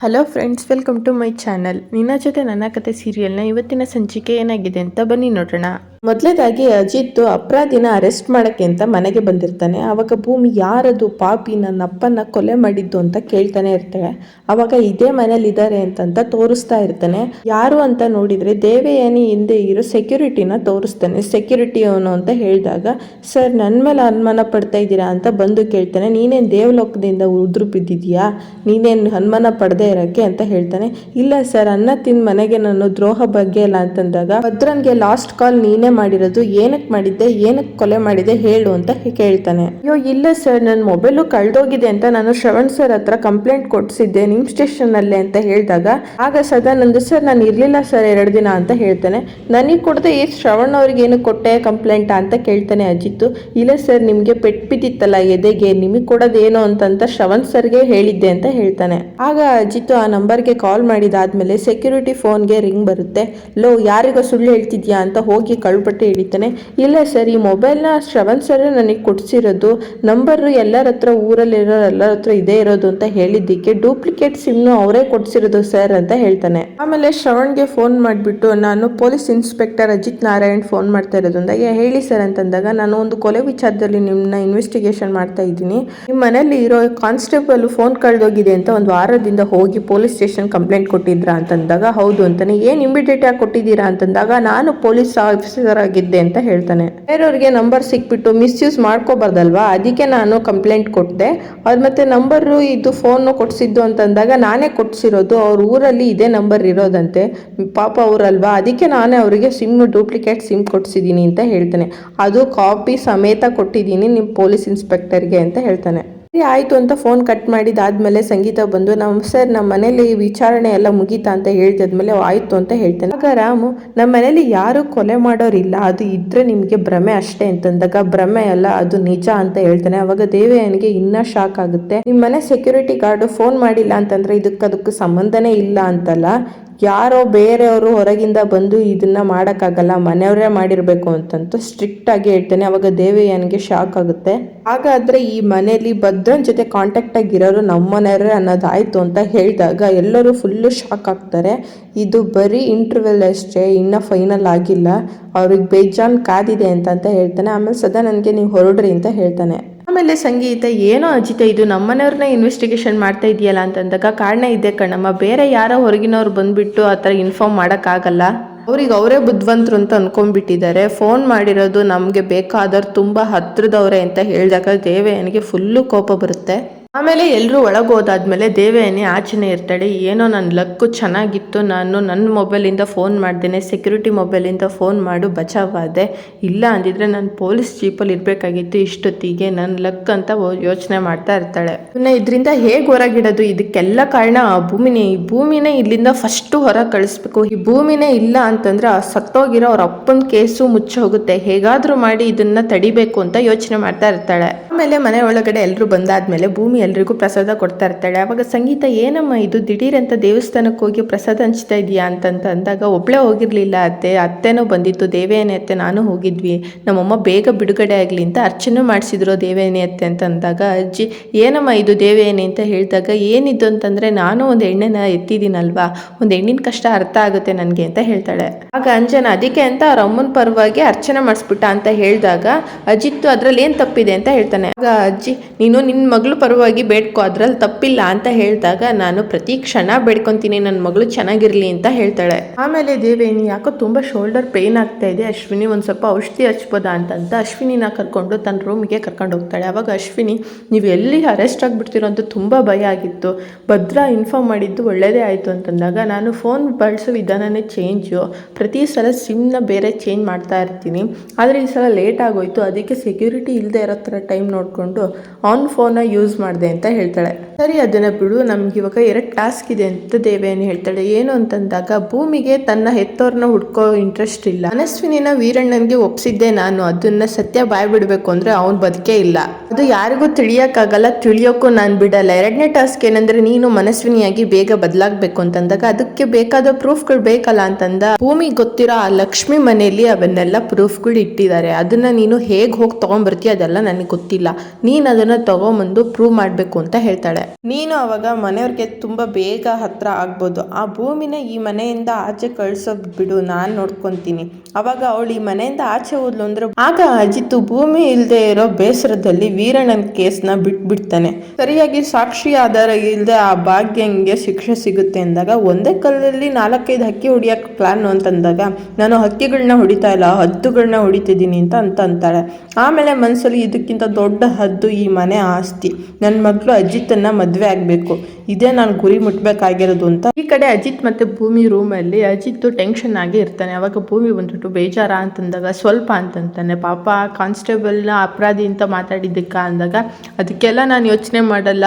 Hello friends welcome to my channel ನಿನ್ನ ಜೊತೆ ನನ್ನ ಕತೆ ಸೀರಿಯಲ್ನ ಇವತ್ತಿನ ಸಂಚಿಕೆ ಏನಾಗಿದೆ ಅಂತ ಬನ್ನಿ ನೋಡೋಣ. ಮೊದಲೇದಾಗಿ ಅಜಿತ್ ಅಪರಾಧಿನ ಅರೆಸ್ಟ್ ಮಾಡಕ್ಕೆ ಅಂತ ಮನೆಗೆ ಬಂದಿರ್ತಾನೆ. ಆವಾಗ ಭೂಮಿ ಯಾರದು ಪಾಪಿ ನನ್ನ ಅಪ್ಪನ ಕೊಲೆ ಮಾಡಿದ್ದು ಅಂತ ಕೇಳ್ತಾನೆ ಇರ್ತಾಳೆ. ಅವಾಗ ಇದೇ ಮನೇಲಿ ಇದ್ದಾರೆ ಅಂತಂತ ತೋರಿಸ್ತಾ ಇರ್ತಾನೆ. ಯಾರು ಅಂತ ನೋಡಿದ್ರೆ ದೇವಯಾನಿ ಹಿಂದೆ ಇರೋ ಸೆಕ್ಯೂರಿಟಿನ ತೋರಿಸ್ತಾನೆ. ಸೆಕ್ಯೂರಿಟಿ ಅವನು ಅಂತ ಹೇಳಿದಾಗ, ಸರ್ ನನ್ನ ಮೇಲೆ ಅನುಮಾನ ಪಡ್ತಾ ಇದ್ದೀರಾ ಅಂತ ಬಂದು ಕೇಳ್ತಾನೆ. ನೀನೇನು ದೇವಲೋಕದಿಂದ ಉದ್ರು ಬಿದ್ದಿದ್ಯಾ ನೀನೇನು ಅನುಮಾನ ಪಡದೆ ಇರೋಕ್ಕೆ ಅಂತ ಹೇಳ್ತಾನೆ. ಇಲ್ಲ ಸರ್, ಅನ್ನ ತಿನ್ ಮನೆಗೆ ನಾನು ದ್ರೋಹ ಬಗ್ಗೆ ಇಲ್ಲ ಅಂತಂದಾಗ ಭದ್ರನ್ಗೆ ಲಾಸ್ಟ್ ಕಾಲ್ ನೀನೇ ಮಾಡಿರೋದು ಏನಕ್ಕೆ ಮಾಡಿದ್ದೆ ಏನಕ್ಕೆ ಕೊಲೆ ಮಾಡಿದೆ ಹೇಳು ಅಂತ ಕೇಳ್ತಾನೆ. ಅಯ್ಯೋ, ಇಲ್ಲ ಸರ್ ನನ್ನ ಮೊಬೈಲು ಕಳ್ದೋಗಿದೆ ಅಂತ ನಾನು ಶ್ರವಣ್ ಸರ್ ಹತ್ರ ಕಂಪ್ಲೇಂಟ್ ಕೊಡ್ಸಿದ್ದೆ ನಿಮ್ಮ ಸ್ಟೇಷನ್ ಅಲ್ಲಿ ಅಂತ ಹೇಳಿದಾಗ, ಆಗ ಸದಾನಂದ ಸರ್, ನಾನು ಇರ್ಲಿಲ್ಲ ಸರ್ ಎರಡು ದಿನ ಅಂತ ಹೇಳ್ತಾನೆ. ನನಗೆ ಕೊಡದೆ ಈ ಶ್ರವಣ್ ಅವ್ರಿಗೆ ಏನು ಕೊಟ್ಟೆ ಕಂಪ್ಲೇಂಟ್ ಅಂತ ಕೇಳ್ತಾನೆ ಅಜಿತ್ತು. ಇಲ್ಲ ಸರ್, ನಿಮಗೆ ಪೆಟ್ ಬಿದ್ದಿತ್ತಲ್ಲ ಎದೆಗೆ, ನಿಮಗೆ ಕೊಡೋದೇನು ಅಂತಂತ ಶ್ರವಣ್ ಸರ್ಗೆ ಹೇಳಿದ್ದೆ ಅಂತ ಹೇಳ್ತಾನೆ. ಆಗ ಅಜಿತ್ತು ಆ ನಂಬರ್ಗೆ ಕಾಲ್ ಮಾಡಿದಾದ್ಮೇಲೆ ಸೆಕ್ಯೂರಿಟಿ ಫೋನ್ಗೆ ರಿಂಗ್ ಬರುತ್ತೆ. ಲೋ, ಯಾರಿಗೋ ಸುಳ್ಳು ಹೇಳ್ತಿದ್ಯಾ ಅಂತ ಹೋಗಿ ಕಳ್ಪಟ್ಟೆ ಹಿಡಿತಾನೆ, ಇಲ್ಲ ಸರ್ ಈ ಮೊಬೈಲ್ನ ಶ್ರವಣ್ ಸರ್ ನನಗೆ ಕೊಡಿಸಿರೋದು, ನಂಬರ್ ಎಲ್ಲರ ಹತ್ರ ಊರಲ್ಲಿರೋ ಎಲ್ಲರ ಹತ್ರ ಇದೇ ಇರೋದು ಅಂತ ಹೇಳಿದ್ದಕ್ಕೆ ಡೂಪ್ಲಿಕೇಟ್ ಸಿಮ್ನು ಅವರೇ ಕೊಡಿಸಿರೋದು ಸರ್ ಅಂತ ಹೇಳ್ತಾನೆ. ಆಮೇಲೆ ಶ್ರವಣ್ಗೆ ಫೋನ್ ಮಾಡಿಬಿಟ್ಟು, ನಾನು police inspector Ajit Narayan phone ಮಾಡ್ತಾ ಇರೋದು ಹೇಳಿ ಸರ್ ಅಂತಂದಾಗ, ನಾನು ಒಂದು ಕೊಲೆ ವಿಚಾರದಲ್ಲಿ ನಿಮ್ಮನ್ನ ಇನ್ವೆಸ್ಟಿಗೇಷನ್ ಮಾಡ್ತಾ ಇದ್ದೀನಿ. ನಿಮ್ಮ ಮನೇಲಿ ಇರೋ ಕಾನ್ಸ್ಟೇಬಲ್ ಫೋನ್ ಕಳೆದೋಗಿದೆ ಅಂತ ಒಂದು ವಾರದಿಂದ ಹೋಗಿ ಪೊಲೀಸ್ ಸ್ಟೇಷನ್ ಕಂಪ್ಲೇಂಟ್ ಕೊಟ್ಟಿದ್ರಾ? ಅಂತಂದಾಗ, ಹೌದು ಅಂತಾನೆ, ಏನು ಇಮಿಡಿಯೇಟ್ ಆಗಿ ಕೊಟ್ಟಿದ್ದೀರಾ? ಅಂತಂದಾಗ, ನಾನು ಪೊಲೀಸ್ ಆಫೀಸರ್ ಆಗಿದ್ದೆ ಅಂತ ಹೇಳ್ತಾನೆ. ಬೇರೆಯವ್ರಿಗೆ ನಂಬರ್ ಸಿಕ್ಬಿಟ್ಟು ಮಿಸ್ಯೂಸ್ ಮಾಡ್ಕೋಬಾರ್ದಲ್ವಾ? ಅದಕ್ಕೆ ನಾನು ಕಂಪ್ಲೇಂಟ್ ಕೊಟ್ಟೆ ಅದು ಮತ್ತೆ ನಂಬರು ಇದು ಫೋನು ಕೊಡ್ಸಿದ್ದು ಅಂತಂದಾಗ ನಾನೇ ಕೊಡ್ಸಿರೋದು. ಅವ್ರ ಊರಲ್ಲಿ ಇದೇ ನಂಬರ್ ಇರೋದಂತೆ. ಪಾಪ ಅವರಲ್ವಾ? ಅದಕ್ಕೆ ನಾನೇ ಅವರಿಗೆ ಸಿಮ್ ಡೂಪ್ಲಿಕೇಟ್ ಸಿಮ್ ಕೊಡ್ಸಿದ್ದೀನಿ ಅಂತ ಹೇಳ್ತಾನೆ. ಅದು ಕಾಪಿ ಸಮೇತ ಕೊಟ್ಟಿದ್ದೀನಿ ನಿಮ್ಮ ಪೊಲೀಸ್ ಇನ್ಸ್ಪೆಕ್ಟರ್ಗೆ ಅಂತ ಹೇಳ್ತಾನೆ. ಆಯಿತು ಅಂತ ಫೋನ್ ಕಟ್ ಮಾಡಿದಾದ್ಮೇಲೆ ಸಂಗೀತ ಬಂದು ನಮ್ಮ ಸರ್ ನಮ್ಮ ಮನೇಲಿ ವಿಚಾರಣೆ ಎಲ್ಲ ಮುಗೀತಾ ಅಂತ ಹೇಳ್ದಾದ್ಮೇಲೆ ಆಯ್ತು ಅಂತ ಹೇಳ್ತಾನೆ. ಆಗ ರಾಮು ನಮ್ಮ ಮನೇಲಿ ಯಾರು ಕೊಲೆ ಮಾಡೋರಿಲ್ಲ, ಅದು ಇದ್ರೆ ನಿಮಗೆ ಭ್ರಮೆ ಅಷ್ಟೇ ಅಂತಂದಾಗ, ಭ್ರಮೆ ಅಲ್ಲ, ಅದು ನಿಜ ಅಂತ ಹೇಳ್ತಾನೆ. ಅವಾಗ ದೇವಯ್ಯನಿಗೆ ಇನ್ನೂ ಶಾಕ್ ಆಗುತ್ತೆ. ನಿಮ್ಮ ಮನೆ ಸೆಕ್ಯೂರಿಟಿ ಗಾರ್ಡ್ ಫೋನ್ ಮಾಡಿಲ್ಲ ಅಂತಂದ್ರೆ ಇದಕ್ಕೆ ಅದಕ್ಕೆ ಸಂಬಂಧನೇ ಇಲ್ಲ ಅಂತಲ್ಲ. ಯಾರೋ ಬೇರೆಯವರು ಹೊರಗಿಂದ ಬಂದು ಇದನ್ನ ಮಾಡೋಕ್ಕಾಗಲ್ಲ, ಮನೆಯವರೇ ಮಾಡಿರಬೇಕು ಅಂತಂತ ಸ್ಟ್ರಿಕ್ಟ್ ಆಗಿ ಹೇಳ್ತಾನೆ. ಅವಾಗ ದೇವಯ್ಯನಿಗೆ ಶಾಕ್ ಆಗುತ್ತೆ. ಹಾಗಾದ್ರೆ ಈ ಮನೆಯಲ್ಲಿ ಭದ್ರನ್ ಜೊತೆ ಕಾಂಟ್ಯಾಕ್ಟ್ ಆಗಿರೋರು ನಮ್ಮ ಮನೆಯವರೇ ಅನ್ನೋದಾಯ್ತು ಅಂತ ಹೇಳಿದಾಗ ಎಲ್ಲರೂ ಫುಲ್ಲು ಶಾಕ್ ಆಗ್ತಾರೆ. ಇದು ಬರೀ ಇಂಟರ್ವ್ಯೂಲ್ ಅಷ್ಟೇ, ಇನ್ನೂ ಫೈನಲ್ ಆಗಿಲ್ಲ. ಅವ್ರಿಗೆ ಬೇಜಾನ್ ಕಾದಿದೆ ಅಂತ ಅಂತ ಹೇಳ್ತಾನೆ. ಆಮೇಲೆ ಸದಾ ನನಗೆ ನೀವು ಹೊರಡ್ರಿ ಅಂತ ಹೇಳ್ತಾನೆ. ಆಮೇಲೆ ಸಂಗೀತ, ಏನೋ ಅಜಿತ, ಇದು ನಮ್ಮನೆಯವ್ರನ್ನ ಇನ್ವೆಸ್ಟಿಗೇಷನ್ ಮಾಡ್ತಾ ಇದೆಯಲ್ಲ ಅಂತಂದಾಗ ಕಾರಣ ಇದೆ ಕಣ್ಣಮ್ಮ ಬೇರೆ ಯಾರೋ ಹೊರಗಿನವ್ರು ಬಂದ್ಬಿಟ್ಟು ಆ ಥರ ಇನ್ಫಾರ್ಮ್ ಮಾಡೋಕ್ಕಾಗಲ್ಲ. ಅವ್ರಿಗೆ ಅವರೇ ಬುದ್ಧಿವಂತರು ಅಂತ ಅನ್ಕೊಂಡ್ಬಿಟ್ಟಿದ್ದಾರೆ. ಫೋನ್ ಮಾಡಿರೋದು ನಮಗೆ ಬೇಕಾದವ್ರು ತುಂಬ ಹತ್ರದವರೇ ಅಂತ ಹೇಳಿದಾಗ ದೇವಯ್ಯನಿಗೆ ಫುಲ್ಲು ಕೋಪ ಬರುತ್ತೆ. ಆಮೇಲೆ ಎಲ್ಲರೂ ಒಳಗೋದಾದ್ಮೇಲೆ ದೇವಯಾನಿ ಆಚೆನೇ ಇರ್ತಾಳೆ, ಏನೋ ನನ್ನ ಲಕ್ಕು ಚೆನ್ನಾಗಿತ್ತು, ನಾನು ನನ್ನ ಮೊಬೈಲಿಂದ ಫೋನ್ ಮಾಡ್ದೇನೆ, ಸೆಕ್ಯೂರಿಟಿ ಮೊಬೈಲಿಂದ ಫೋನ್ ಮಾಡು, ಬಚಾವಾದೆ. ಇಲ್ಲ ಅಂದಿದ್ರೆ ನಾನು ಪೊಲೀಸ್ ಜೀಪಲ್ಲಿ ಇರಬೇಕಾಗಿತ್ತು, ಇಷ್ಟೊತ್ತಿಗೆ ನನ್ನ ಲಕ್ ಅಂತ ಯೋಚನೆ ಮಾಡ್ತಾ ಇರ್ತಾಳೆ. ಇನ್ನು ಇದರಿಂದ ಹೇಗೆ ಹೊರಗಿಡೋದು? ಇದಕ್ಕೆಲ್ಲ ಕಾರಣ ಆ ಭೂಮಿನೇ. ಈ ಭೂಮಿನೇ ಇಲ್ಲಿಂದ ಫಸ್ಟು ಹೊರ ಕಳಿಸ್ಬೇಕು. ಈ ಭೂಮಿನೇ ಇಲ್ಲ ಅಂತಂದ್ರೆ ಆ ಸತ್ತೋಗಿರೋ ಅವ್ರ ಅಪ್ಪನ ಕೇಸು ಮುಚ್ಚೋಗುತ್ತೆ ಹೇಗಾದರೂ ಮಾಡಿ ಇದನ್ನ ತಡಿಬೇಕು ಅಂತ ಯೋಚನೆ ಮಾಡ್ತಾ ಇರ್ತಾಳೆ. ಆಮೇಲೆ ಮನೆ ಒಳಗಡೆ ಎಲ್ಲರೂ ಬಂದಾದ್ಮೇಲೆ ಭೂಮಿ ಎಲ್ರಿಗೂ ಪ್ರಸಾದ ಕೊಡ್ತಾ ಇರ್ತಾಳೆ. ಅವಾಗ ಸಂಗೀತ, ಏನಮ್ಮ ಇದು? ದಿಢೀರಂತ ದೇವಸ್ಥಾನಕ್ಕೆ ಹೋಗಿ ಪ್ರಸಾದ ಹಂಚ್ತಾ ಇದೀಯಾ? ಅಂತಂತ ಅಂದಾಗ, ಒಬ್ಳೆ ಹೋಗಿರಲಿಲ್ಲ ಅತ್ತೆ. ಅತ್ತೆನೂ ಬಂದಿತ್ತು. ದೇವೇನೆ ಅತ್ತೆ, ನಾನು ಹೋಗಿದ್ವಿ. ನಮ್ಮಮ್ಮ ಬೇಗ ಬಿಡುಗಡೆ ಆಗಲಿ ಅಂತ ಅರ್ಚನೆ ಮಾಡಿಸಿದ್ರು ದೇವೇನೆ ಅತ್ತೆ. ಅಂತ ಅಂದಾಗ, ಅಜ್ಜಿ, ಏನಮ್ಮ ಇದು ದೇವೇನೆ? ಅಂತ ಹೇಳಿದಾಗ ಏನಿದ್ದು ಅಂತಂದ್ರೆ, ನಾನು ಒಂದು ಎಣ್ಣೆನ ಎತ್ತಿದ್ದೀನಲ್ವಾ? ಒಂದು ಹೆಣ್ಣಿನ ಕಷ್ಟ ಅರ್ಥ ಆಗುತ್ತೆ ನನಗೆ, ಅಂತ ಹೇಳ್ತಾಳೆ. ಆಗ ಅಂಜನ, ಅದಕ್ಕೆ ಅಂತ ಅವ್ರ ಅಮ್ಮನ ಪರವಾಗಿ ಅರ್ಚನೆ ಮಾಡಿಸ್ಬಿಟ್ಟ, ಅಂತ ಹೇಳಿದಾಗ, ಅಜಿತ್ತು ಅದ್ರಲ್ಲಿ ಏನು ತಪ್ಪಿದೆ? ಅಂತ ಹೇಳ್ತಾನೆ. ಆಗ, ಅಜ್ಜಿ, ನೀನು ನಿನ್ನ ಮಗಳು ಪರವಾಗಿ ಬೇಡ್ಕೊ, ಅದ್ರಲ್ಲಿ ತಪ್ಪಿಲ್ಲ ಅಂತ ಹೇಳಿದಾಗ ನಾನು ಪ್ರತಿ ಕ್ಷಣ ಬೇಡ್ಕೊಂತೀನಿ ನನ್ನ ಮಗಳು ಚೆನ್ನಾಗಿರ್ಲಿ ಅಂತ ಹೇಳ್ತಾಳೆ. ಆಮೇಲೆ ದೇವೇನಿ ಯಾಕೋ ತುಂಬಾ ಶೋಲ್ಡರ್ ಪೇನ್ ಆಗ್ತಾ ಇದೆ, ಅಶ್ವಿನಿ ಒಂದು ಸ್ವಲ್ಪ ಔಷಧಿ ಹಚ್ಬೋದಾ ಅಂತಂತ ಅಶ್ವಿನಿನ ಕರ್ಕೊಂಡು ತನ್ನ ರೂಮಿಗೆ ಕರ್ಕೊಂಡು ಹೋಗ್ತಾಳೆ. ಅವಾಗ ಅಶ್ವಿನಿ, ನೀವು ಎಲ್ಲಿ ಅರೆಸ್ಟ್ ಆಗಿಬಿಡ್ತೀರೋ ಅಂತ ತುಂಬ ಭಯ ಆಗಿತ್ತು. ಭದ್ರ ಇನ್ಫಾರ್ಮ್ ಮಾಡಿದ್ದು ಒಳ್ಳೆಯದೇ ಆಯಿತು ಅಂತಂದಾಗ ನಾನು ಫೋನ್ ಬಳಸೋ ವಿಧಾನನೇ ಚೇಂಜು ಪ್ರತಿ ಸಲ ಸಿಮ್ನ ಬೇರೆ ಚೇಂಜ್ ಮಾಡ್ತಾ ಇರ್ತೀನಿ. ಆದರೆ ಈ ಸಲ ಲೇಟ್ ಆಗೋಯ್ತು. ಅದಕ್ಕೆ ಸೆಕ್ಯೂರಿಟಿ ಇಲ್ಲದೆ ಇರೋ ಥರ ಟೈಮ್ ನೋಡಿಕೊಂಡು ಆನ್ ಫೋನ ಯೂಸ್ ಮಾಡಿದೆ ಅಂತ ಹೇಳ್ತಾಳೆ. ಸರಿ, ಅದನ್ನು ಬಿಡು. ನಮ್ಗೆ ಇವಾಗ ಎರಡು ಟಾಸ್ಕ್ ಇದೆ ಅಂತ ದೇವೇನು ಹೇಳ್ತಾಳೆ. ಏನು ಅಂತಂದಾಗ, ಭೂಮಿಗೆ ತನ್ನ ಹೆತ್ತೋರ್ನ ಹುಡ್ಕೋ ಇಂಟ್ರೆಸ್ಟ್ ಇಲ್ಲ. ಮನಸ್ವಿನಿನ ವೀರಣ್ಣನಿಗೆ ಒಪ್ಸಿದ್ದೆ ನಾನು. ಅದನ್ನ ಸತ್ಯ ಬಾಯ್ ಬಿಡಬೇಕು ಅಂದ್ರೆ ಅವನ್ ಬದುಕೇ ಇಲ್ಲ. ಅದು ಯಾರಿಗೂ ತಿಳಿಯಕ್ಕಾಗಲ್ಲ, ತಿಳಿಯೋಕ್ಕೂ ನಾನು ಬಿಡಲ್ಲ. ಎರಡನೇ ಟಾಸ್ಕ್ ಏನಂದ್ರೆ, ನೀನು ಮನಸ್ವಿನಿಯಾಗಿ ಬೇಗ ಬದಲಾಗಬೇಕು ಅಂತಂದಾಗ, ಅದಕ್ಕೆ ಬೇಕಾದ ಪ್ರೂಫ್ಗಳು ಬೇಕಲ್ಲ ಅಂತಂದ, ಭೂಮಿ ಗೊತ್ತಿರೋ ಆ ಲಕ್ಷ್ಮಿ ಮನೆಯಲ್ಲಿ ಅವನ್ನೆಲ್ಲ ಪ್ರೂಫ್ಗಳು ಇಟ್ಟಿದ್ದಾರೆ. ಅದನ್ನ ನೀನು ಹೇಗೆ ಹೋಗಿ ತೊಗೊಂಬರ್ತೀಯ ಅದೆಲ್ಲ ನನಗೆ ಗೊತ್ತಿಲ್ಲ. ನೀನು ಅದನ್ನ ತಗೊಂಬಂದು ಪ್ರೂವ್ ಮಾಡಿ. ಮಾಡಬೇಕು ಅಂತ ಹೇಳ್ತಾಳೆ. ನೀನು ಅವಾಗ ಮನೆಯವ್ರಿಗೆ ತುಂಬ ಬೇಗ ಹತ್ರ ಆಗ್ಬೋದು. ಆ ಭೂಮಿನ ಈ ಮನೆಯಿಂದ ಆಚೆ ಕಳ್ಸೋದ್ ಬಿಡು, ನಾನು ನೋಡ್ಕೊತೀನಿ. ಅವಾಗ ಅವಳು ಈ ಮನೆಯಿಂದ ಆಚೆ ಹೋದ್ಲು ಅಂದ್ರೆ ಆಗ ಅಜಿತ್ ಭೂಮಿ ಇಲ್ಲದೆ ಇರೋ ಬೇಸರದಲ್ಲಿ ವೀರಣ್ಣನ ಕೇಸ್ನ ಬಿಟ್ಬಿಡ್ತಾನೆ. ಸರಿಯಾಗಿ ಸಾಕ್ಷಿ ಆಧಾರ ಇಲ್ಲದೆ ಆ ಭಾಗ್ಯಂಗೆ ಶಿಕ್ಷೆ ಸಿಗುತ್ತೆ ಅಂದಾಗ, ಒಂದೇ ಕಲ್ಲಲ್ಲಿ ನಾಲ್ಕೈದು ಹಕ್ಕಿ ಹೊಡಿಯಕ್ ಪ್ಲಾನ್ ಅಂತಂದಾಗ, ನಾನು ಹಕ್ಕಿಗಳನ್ನ ಹೊಡಿತಾ ಇಲ್ಲ ಹದ್ದುಗಳನ್ನ ಹೊಡಿತಿದ್ದೀನಿ ಅಂತ ಅಂತ ಅಂತಾಳೆ. ಆಮೇಲೆ ಮನಸ್ಸಲ್ಲಿ ಇದಕ್ಕಿಂತ ದೊಡ್ಡ ಹದ್ದು ಈ ಮನೆ ಆಸ್ತಿ. ನನ್ನ ಮಗಳು ಅಜ್ಜಿತನ್ನ ಮದುವೆ ಆಗಬೇಕು. ಇದೇ ನಾನು ಗುರಿ ಮುಟ್ಬೇಕಾಗಿರೋದು ಅಂತ. ಈ ಕಡೆ ಅಜಿತ್ ಮತ್ತೆ ಭೂಮಿ ರೂಮಲ್ಲಿ ಅಜಿತ್ ಟೆನ್ಷನ್ ಆಗಿ ಇರ್ತಾನೆ. ಅವಾಗ ಭೂಮಿ ಬಂದ್ಬಿಟ್ಟು ಬೇಜಾರ ಅಂತಂದಾಗ, ಸ್ವಲ್ಪ ಅಂತಂತಾನೆ. ಪಾಪ ಕಾನ್ಸ್ಟೇಬಲ್ನ ಅಪರಾಧಿ ಅಂತ ಮಾತಾಡಿದ್ದಕ್ಕ ಅಂದಾಗ, ಅದಕ್ಕೆಲ್ಲ ನಾನು ಯೋಚನೆ ಮಾಡಲ್ಲ.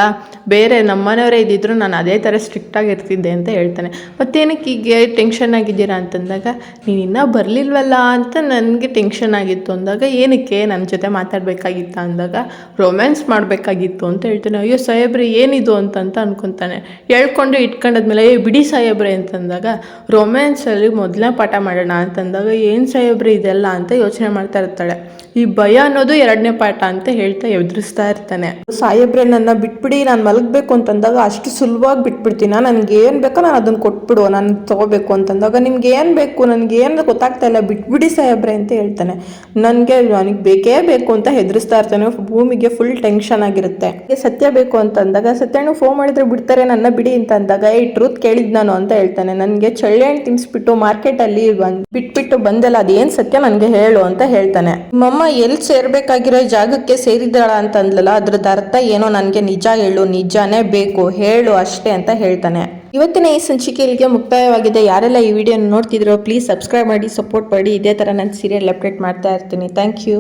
ಬೇರೆ ನಮ್ಮನೆಯವರೇ ಇದ್ದಿದ್ರು ನಾನು ಅದೇ ಥರ ಸ್ಟ್ರಿಕ್ಟಾಗಿ ಇರ್ತಿದ್ದೆ ಅಂತ ಹೇಳ್ತಾನೆ. ಮತ್ತೇನಕ್ಕೆ ಹೀಗೆ ಟೆನ್ಷನ್ ಆಗಿದ್ದೀರಾ ಅಂತಂದಾಗ, ನೀನು ಇನ್ನೂ ಬರಲಿಲ್ವಲ್ಲ ಅಂತ ನನಗೆ ಟೆನ್ಷನ್ ಆಗಿತ್ತು ಅಂದಾಗ, ಏನಕ್ಕೆ ನನ್ನ ಜೊತೆ ಮಾತಾಡಬೇಕಾಗಿತ್ತ ಅಂದಾಗ ರೊಮ್ಯಾನ್ಸ್ ಮಾಡಬೇಕಾಗಿತ್ತು ಅಂತ ಹೇಳ್ತಾನೆ. ಅಯ್ಯೋ ಸಾಹೇಬ್ರಿ, ಏನಿದು ಅಂತಂತ ಅನ್ಕೊತಾನೆ ಹೇಳ್ಕೊಂಡು ಇಟ್ಕೊಂಡಾದ್ಮೇಲೆ, ಏ ಬಿಡಿ ಸಾಹೇಬ್ರೆ ಅಂತಂದಾಗ ರೊಮ್ಯಾನ್ಸಲ್ಲಿ ಮೊದಲನೇ ಪಾಠ ಮಾಡೋಣ ಅಂತಂದಾಗ, ಏನು ಸಾಹೇಬ್ರೆ ಇದೆಲ್ಲ? ಅಂತ ಯೋಚನೆ ಮಾಡ್ತಾ ಇರ್ತಾಳೆ. ಈ ಭಯ ಅನ್ನೋದು ಎರಡನೇ ಪಾಠ ಅಂತ ಹೇಳ್ತಾ ಎದುರಿಸ್ತಾ ಇರ್ತಾನೆ. ಸಾಹೇಬ್ರೆ, ನನ್ನ ಬಿಟ್ಬಿಡಿ, ನಾನು ಮಲಗಬೇಕು ಅಂತಂದಾಗ, ಅಷ್ಟು ಸುಲಭವಾಗಿ ಬಿಟ್ಬಿಡ್ತೀನಿ? ನನಗೆ ಏನು ಬೇಕೋ ನಾನು ಅದನ್ನು ಕೊಟ್ಬಿಡು, ನಾನು ತಗೋಬೇಕು ಅಂತಂದಾಗ, ನಿಮ್ಗೆ ಏನು ಬೇಕು? ನನಗೆ ಏನು ಗೊತ್ತಾಗ್ತಾ ಇಲ್ಲ, ಬಿಟ್ಬಿಡಿ ಸಾಹೇಬ್ರೆ ಅಂತ ಹೇಳ್ತಾನೆ. ನನಗೆ ನನಗೆ ಬೇಕೇ ಬೇಕು ಅಂತ ಹೆದರಿಸ್ತಾ ಇರ್ತಾನೆ. ಭೂಮಿಗೆ ಫುಲ್ ಟೆನ್ಷನ್ ಆಗಿರುತ್ತೆ. ಸತ್ಯ ಬೇಕು ಅಂತಂದಾಗ, ಸತ್ಯಣ್ಣ ಫೋನ್ ಮಾಡಿದ್ರೆ ಬಿಡ್ತಾರೆ, ನನ್ನ ಬಿಡಿ ಅಂತ ಅಂದಾಗ ಏ ಟ್ರೂತ್ ಕೇಳಿದ್ ನಾನು ಅಂತ ಹೇಳ್ತಾನೆ. ನನಗೆ ಚಳ್ಳೆ ಹಣ್ಣು ತಿನ್ಸ್ಬಿಟ್ಟು ಮಾರ್ಕೆಟಲ್ಲಿ ಬಂದ್, ಬಿಟ್ಬಿಟ್ಟು ಬಂದಲ್ಲ, ಅದೇನು ಸತ್ಯ ನನಗೆ ಹೇಳು ಅಂತ ಹೇಳ್ತಾನೆ. ಮಮ್ಮ ಎಲ್ಲಿ ಸೇರ್ಬೇಕಾಗಿರೋ ಜಾಗಕ್ಕೆ ಸೇರಿದ್ದಾಳ ಅಂತ ಅಂದ್ಲಲ್ಲ ಅದ್ರದ್ದು ಅರ್ಥ ಏನೋ ನನಗೆ ನಿಜ ಹೇಳು, ನಿಜಾನೇ ಬೇಕು, ಹೇಳು ಅಷ್ಟೇ ಅಂತ ಹೇಳ್ತಾನೆ. ಇವತ್ತಿನ ಈ ಸಂಚಿಕೆ ಇಲ್ಲಿಗೆ ಮುಕ್ತಾಯವಾಗಿದೆ. ಯಾರೆಲ್ಲ ಈ ವಿಡಿಯೋ ನೋಡ್ತಿದ್ರೋ ಪ್ಲೀಸ್ ಸಬ್ಸ್ಕ್ರೈಬ್ ಮಾಡಿ ಸಪೋರ್ಟ್ ಮಾಡಿ. ಇದೇ ಥರ ನಾನು ಸೀರಿಯಲ್ ಅಪ್ಡೇಟ್ ಮಾಡ್ತಾ ಇರ್ತೀನಿ. Thank you